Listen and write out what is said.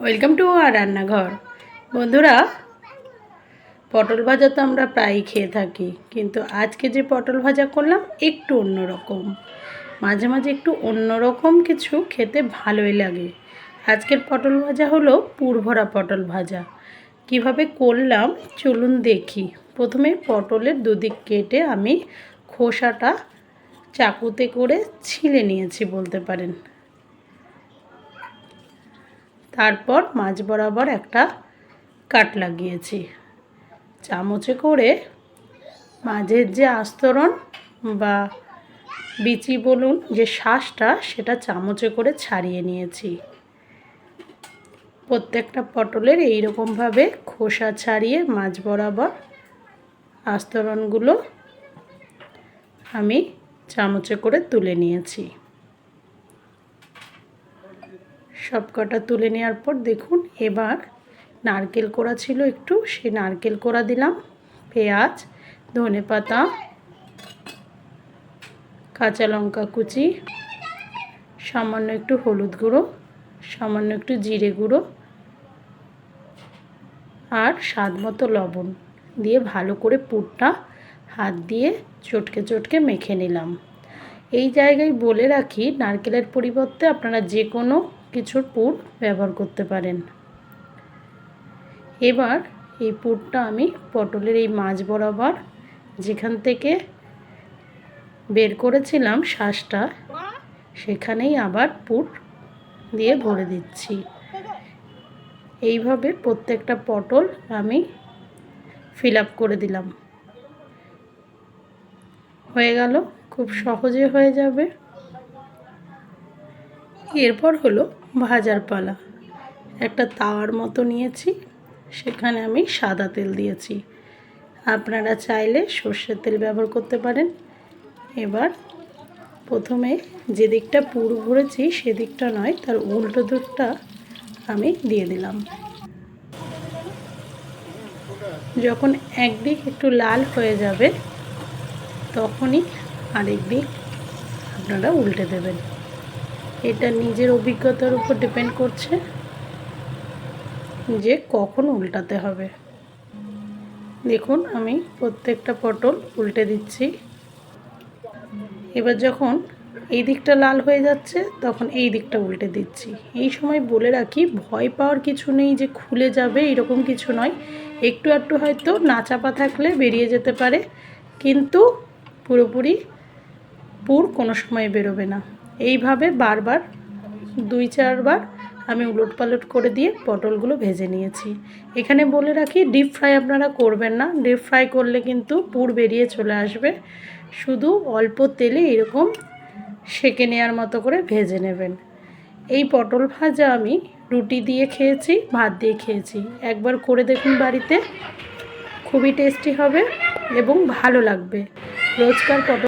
Welcome to আর রান্নাঘর। বন্ধুরা, পটল ভাজা তো আমরা প্রায়ই খেয়ে থাকি, কিন্তু আজকে যে পটল ভাজা করলাম একটু অন্যরকম। মাঝে মাঝে একটু অন্যরকম কিছু খেতে ভালোই লাগে। আজকের পটল ভাজা হলো পুরভরা পটল ভাজা। কীভাবে করলাম চলুন দেখি। প্রথমে পটলের দুদিক কেটে আমি খোসাটা চাকুতে করে ছিলে নিয়েছি বলতে পারেন। তারপর মাছ বরাবর একটা কাট লাগিয়েছি। চামচে করে মাঝের যে আস্তরণ বা বিচি বলুন, যে শ্বাসটা, সেটা চামচে করে ছাড়িয়ে নিয়েছি। প্রত্যেকটা পটলের এই রকমভাবে খোসা ছাড়িয়ে মাছ বরাবর আস্তরণগুলো আমি চামচে করে তুলে নিয়েছি। সব কটা তুলে নেওয়ার পর দেখুন, এবার নারকেল কোড়া ছিল একটু সেই নারকেল কোড়া দিলাম, পেঁয়াজ, ধনে পাতা, কাঁচা লঙ্কা কুচি, সামান্য একটু হলুদ গুঁড়ো, সামান্য একটু জিরে গুঁড়ো আর স্বাদ মতো লবণ দিয়ে ভালো করে পুরটা হাত দিয়ে চটকে চটকে মেখে নিলাম। এই জায়গায় বলে রাখি, নারকেলের পরিবর্তে আপনারা যে কোনো কিছুর পুর ব্যবহার করতে পারেন। এবার এই পুরটা আমি পটলের এই মাছ বরাবর যেখান থেকে বের করেছিলাম শ্বাসটা সেখানেই আবার পুর দিয়ে ভরে দিচ্ছি। এইভাবে প্রত্যেকটা পটল আমি ফিল আপ করে দিলাম। হয়ে গেল, খুব সহজে হয়ে যাবে। এরপর হলো ভাজার পালা। একটা তাওয়ার মতো নিয়েছি, সেখানে আমি সাদা তেল দিয়েছি। আপনারা চাইলে সর্ষের তেল ব্যবহার করতে পারেন। এবার প্রথমে যে দিকটা পুরো ভরেছি সেদিকটা নয়, তার উল্টো দিকটা আমি দিয়ে দিলাম। যখন একদিক একটু লাল হয়ে যাবে, তখনই আরেক দিক আপনারা উল্টে দেবেন। এটা নিজের অভিজ্ঞতার উপর ডিপেন্ড করছে যে কখন উল্টাতে হবে। দেখুন, আমি প্রত্যেকটা পটল উল্টে দিচ্ছি। এবার যখন এই দিকটা লাল হয়ে যাচ্ছে, তখন এই দিকটা উল্টে দিচ্ছি। এই সময় বলে রাখি, ভয় পাওয়ার কিছু নেই যে খুলে যাবে, এরকম কিছু নয়। একটু একটু হয়তো না চাপা থাকলে বেরিয়ে যেতে পারে, কিন্তু পুরোপুরি পুর কোনো সময় বেরোবে না। এইভাবে বারবার, দুই চারবার আমি উলট পালট করে দিয়ে পটলগুলো ভেজে নিয়েছি। এখানে বলে রাখি ডিপ ফ্রাই আপনারা করবেন না। ডিপ ফ্রাই করলে কিন্তু পুর বেরিয়ে চলে আসবে। শুধু অল্প তেলে এরকম সেকে নেওয়ার মতো করে ভেজে নেবেন। এই পটল ভাজা আমি রুটি দিয়ে খেয়েছি, ভাত দিয়ে খেয়েছি। একবার করে দেখুন বাড়িতে। খুবই টেস্টি হবে এবং ভালো লাগবে। রোজকার পটল